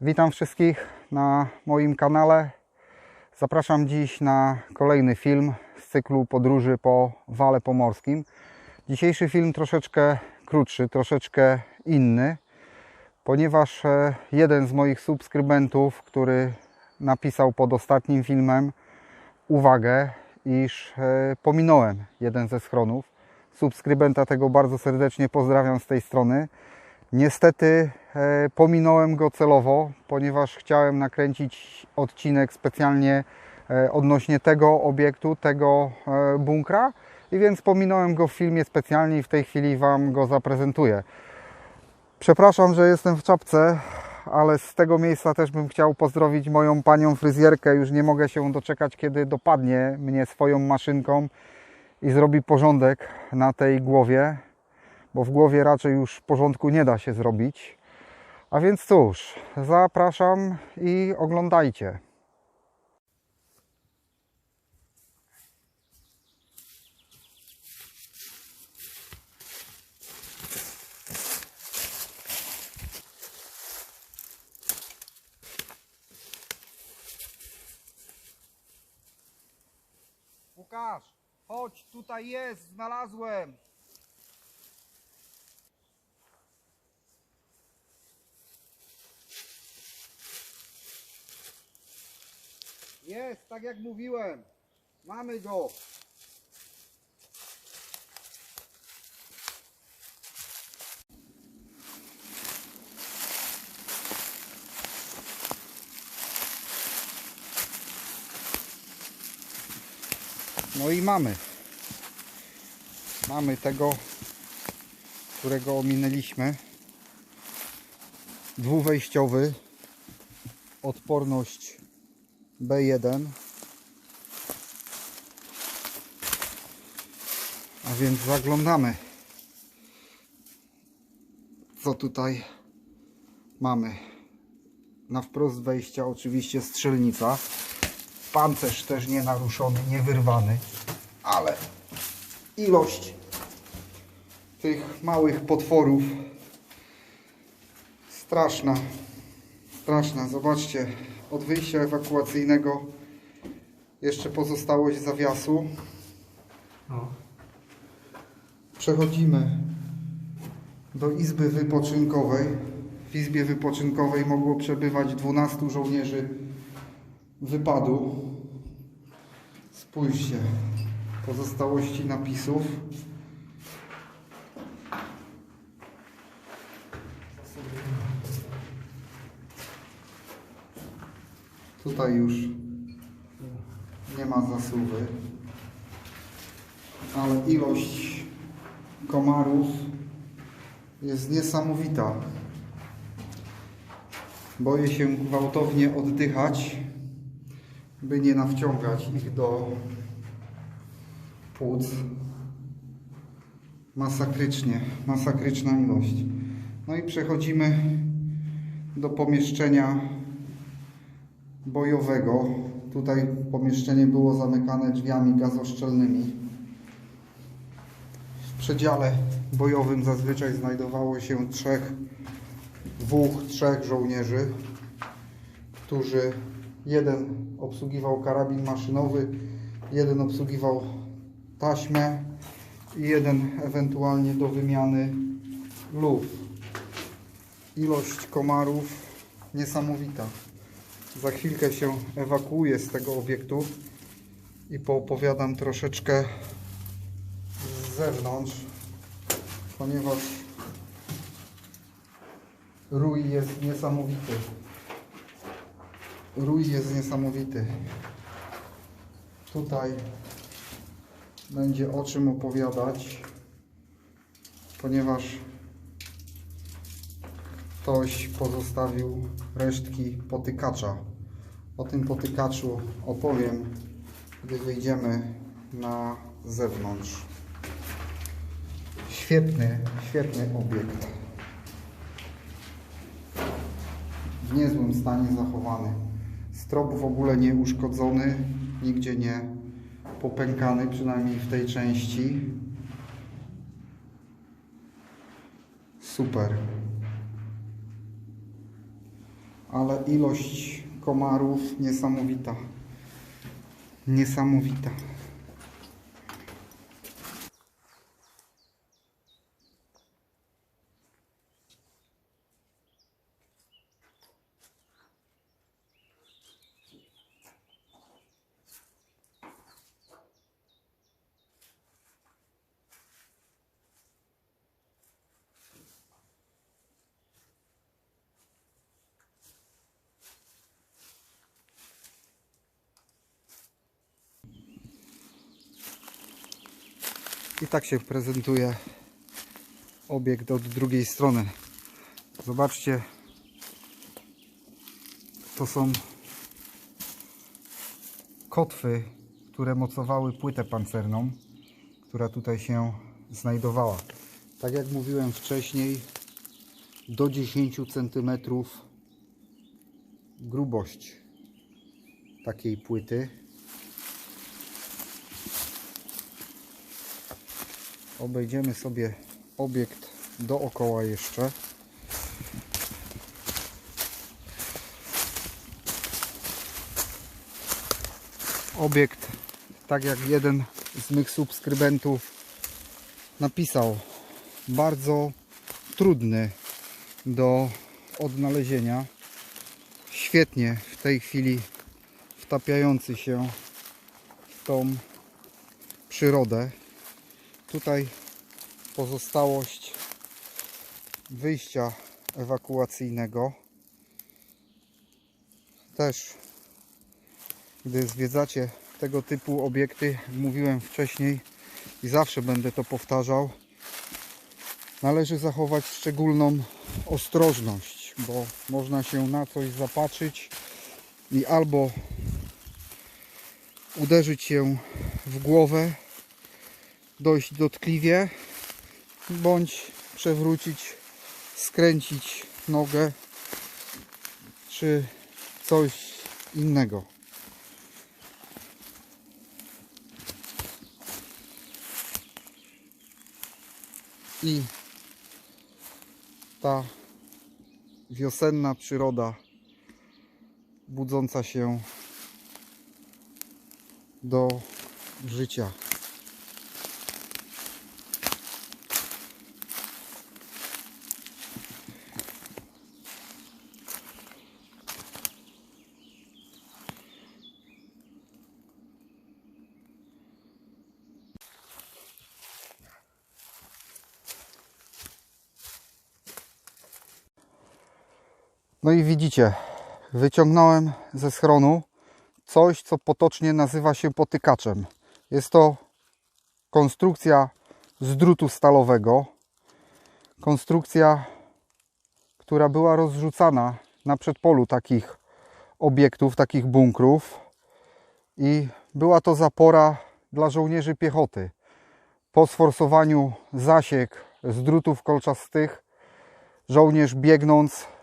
Witam wszystkich na moim kanale. Zapraszam dziś na kolejny film z cyklu podróży po Wale Pomorskim. Dzisiejszy film troszeczkę krótszy, troszeczkę inny, ponieważ e, jeden z moich subskrybentów, który napisał pod ostatnim filmem uwagę, iż e, pominąłem jeden ze schronów. Subskrybenta tego bardzo serdecznie pozdrawiam z tej strony. Niestety e, pominąłem go celowo, ponieważ chciałem nakręcić odcinek specjalnie e, odnośnie tego obiektu, tego e, bunkra i więc pominąłem go w filmie specjalnie i w tej chwili Wam go zaprezentuję. Przepraszam, że jestem w czapce, ale z tego miejsca też bym chciał pozdrowić moją panią fryzjerkę. Już nie mogę się doczekać, kiedy dopadnie mnie swoją maszynką i zrobi porządek na tej głowie, bo w głowie raczej już porządku nie da się zrobić. A więc cóż, zapraszam i oglądajcie. Łukasz, chodź, tutaj jest, znalazłem. Jest, tak jak mówiłem. Mamy go. No i mamy. Mamy tego, którego ominęliśmy. Dwuwejściowy. Odporność B1. A więc zaglądamy. Co tutaj mamy? Na wprost wejścia oczywiście strzelnica. Pancerz też nie naruszony, nie wyrwany, ale ilość tych małych potworów straszna. Straszna. Zobaczcie, od wyjścia ewakuacyjnego jeszcze pozostałość zawiasu. No. Przechodzimy do izby wypoczynkowej. W izbie wypoczynkowej mogło przebywać 12 żołnierzy wypadu. Spójrzcie, pozostałości napisów. Tutaj już nie ma zasuwy, ale ilość komarów jest niesamowita. Boję się gwałtownie oddychać, by nie nawciągać ich do płuc. Masakrycznie, masakryczna ilość. No i przechodzimy do pomieszczenia bojowego. Tutaj pomieszczenie było zamykane drzwiami gazoszczelnymi. W przedziale bojowym zazwyczaj znajdowało się trzech, dwóch, trzech żołnierzy, którzy jeden obsługiwał karabin maszynowy, jeden obsługiwał taśmę i jeden ewentualnie do wymiany luf. Ilość komarów niesamowita. Za chwilkę się ewakuuję z tego obiektu i poopowiadam troszeczkę z zewnątrz, ponieważ rój jest niesamowity. Rój jest niesamowity. Tutaj będzie o czym opowiadać, ponieważ ktoś pozostawił resztki potykacza. O tym potykaczu opowiem, gdy wyjdziemy na zewnątrz. Świetny, świetny obiekt. W niezłym stanie zachowany. Strop w ogóle nie uszkodzony, nigdzie nie popękany, przynajmniej w tej części. Super. Ale ilość komarów niesamowita. Niesamowita. I tak się prezentuje obiekt od drugiej strony. Zobaczcie, to są kotwy, które mocowały płytę pancerną, która tutaj się znajdowała. Tak jak mówiłem wcześniej, do 10 cm grubość takiej płyty. Obejdziemy sobie obiekt dookoła jeszcze. Obiekt, tak jak jeden z mych subskrybentów napisał, bardzo trudny do odnalezienia. Świetnie w tej chwili wtapiający się w tą przyrodę tutaj pozostałość wyjścia ewakuacyjnego. Też, gdy zwiedzacie tego typu obiekty, mówiłem wcześniej i zawsze będę to powtarzał, należy zachować szczególną ostrożność, bo można się na coś zapatrzyć i albo uderzyć się w głowę dojść dotkliwie bądź przewrócić, skręcić nogę czy coś innego. I ta wiosenna przyroda budząca się do życia. No i widzicie, wyciągnąłem ze schronu coś, co potocznie nazywa się potykaczem. Jest to konstrukcja z drutu stalowego. Konstrukcja, która była rozrzucana na przedpolu takich obiektów, takich bunkrów. I była to zapora dla żołnierzy piechoty. Po sforsowaniu zasiek z drutów kolczastych, żołnierz biegnąc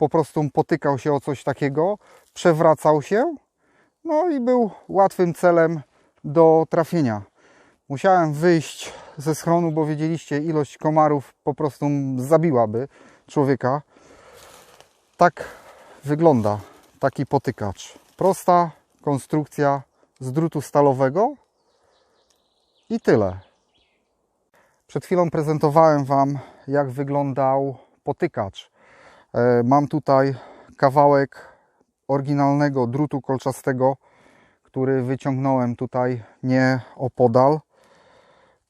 po prostu potykał się o coś takiego, przewracał się, no i był łatwym celem do trafienia. Musiałem wyjść ze schronu, bo wiedzieliście, ilość komarów po prostu zabiłaby człowieka. Tak wygląda taki potykacz. Prosta konstrukcja z drutu stalowego i tyle. Przed chwilą prezentowałem Wam, jak wyglądał potykacz. E, Mam tutaj kawałek oryginalnego drutu kolczastego, który wyciągnąłem tutaj nie opodal.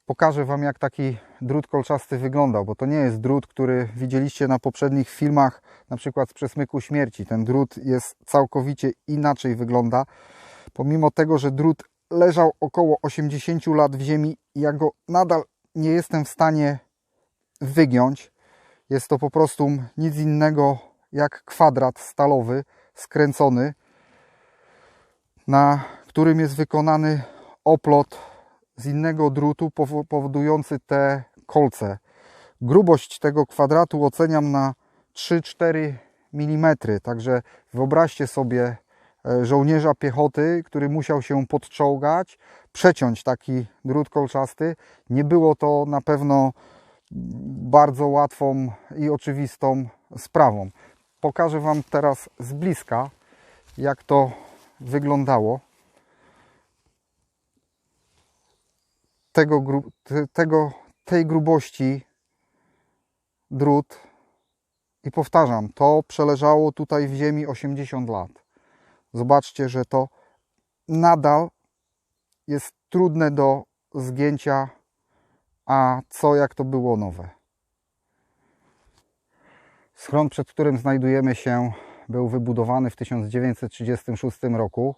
Pokażę Wam, jak taki drut kolczasty wyglądał, bo to nie jest drut, który widzieliście na poprzednich filmach, na przykład z przesmyku śmierci. Ten drut jest całkowicie inaczej wygląda. Pomimo tego, że drut leżał około 80 lat w ziemi, ja go nadal nie jestem w stanie wygiąć. Jest to po prostu nic innego jak kwadrat stalowy skręcony, na którym jest wykonany oplot z innego drutu powo- powodujący te kolce. Grubość tego kwadratu oceniam na 3-4 mm. Także wyobraźcie sobie e, żołnierza piechoty, który musiał się podczołgać, przeciąć taki drut kolczasty. Nie było to na pewno bardzo łatwą i oczywistą sprawą. pokażę Wam teraz z bliska, jak to wyglądało. Tego, tego, tej grubości drut i powtarzam, to przeleżało tutaj w ziemi 80 lat. Zobaczcie, że to nadal jest trudne do zgięcia, a co jak to było nowe. Schron, przed którym znajdujemy się, był wybudowany w 1936 roku.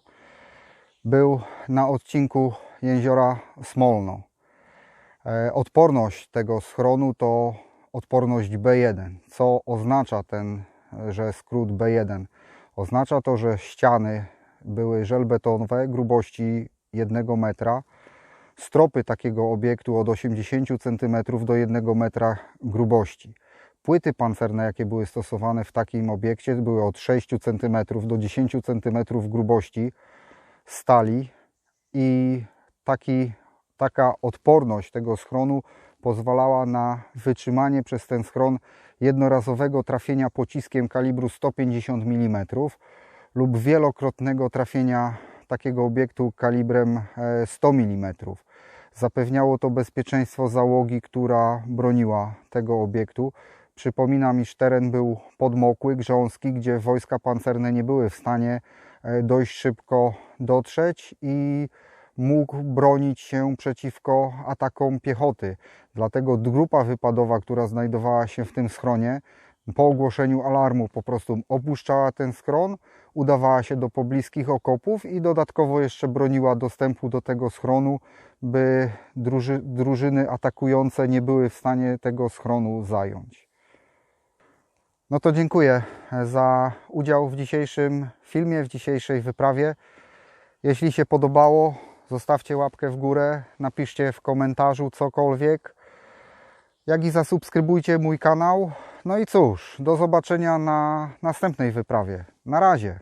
Był na odcinku jeziora Smolno. E, Odporność tego schronu to odporność B1. Co oznacza ten, że skrót B1? Oznacza to, że ściany były żelbetonowe grubości 1 metra. Stropy takiego obiektu od 80 cm do 1 metra grubości. Płyty pancerne, jakie były stosowane w takim obiekcie, były od 6 cm do 10 cm grubości stali i taki, taka odporność tego schronu pozwalała na wytrzymanie przez ten schron jednorazowego trafienia pociskiem kalibru 150 mm lub wielokrotnego trafienia takiego obiektu kalibrem e, 100 mm. Zapewniało to bezpieczeństwo załogi, która broniła tego obiektu. Przypominam, iż teren był podmokły, grząski, gdzie wojska pancerne nie były w stanie e, dość szybko dotrzeć i mógł bronić się przeciwko atakom piechoty. Dlatego grupa wypadowa, która znajdowała się w tym schronie, po ogłoszeniu alarmu po prostu opuszczała ten schron, udawała się do pobliskich okopów i dodatkowo jeszcze broniła dostępu do tego schronu, by druży, drużyny atakujące nie były w stanie tego schronu zająć. No to dziękuję za udział w dzisiejszym filmie, w dzisiejszej wyprawie. Jeśli się podobało, zostawcie łapkę w górę, napiszcie w komentarzu cokolwiek, jak i zasubskrybujcie mój kanał. No i cóż, do zobaczenia na następnej wyprawie. Na razie.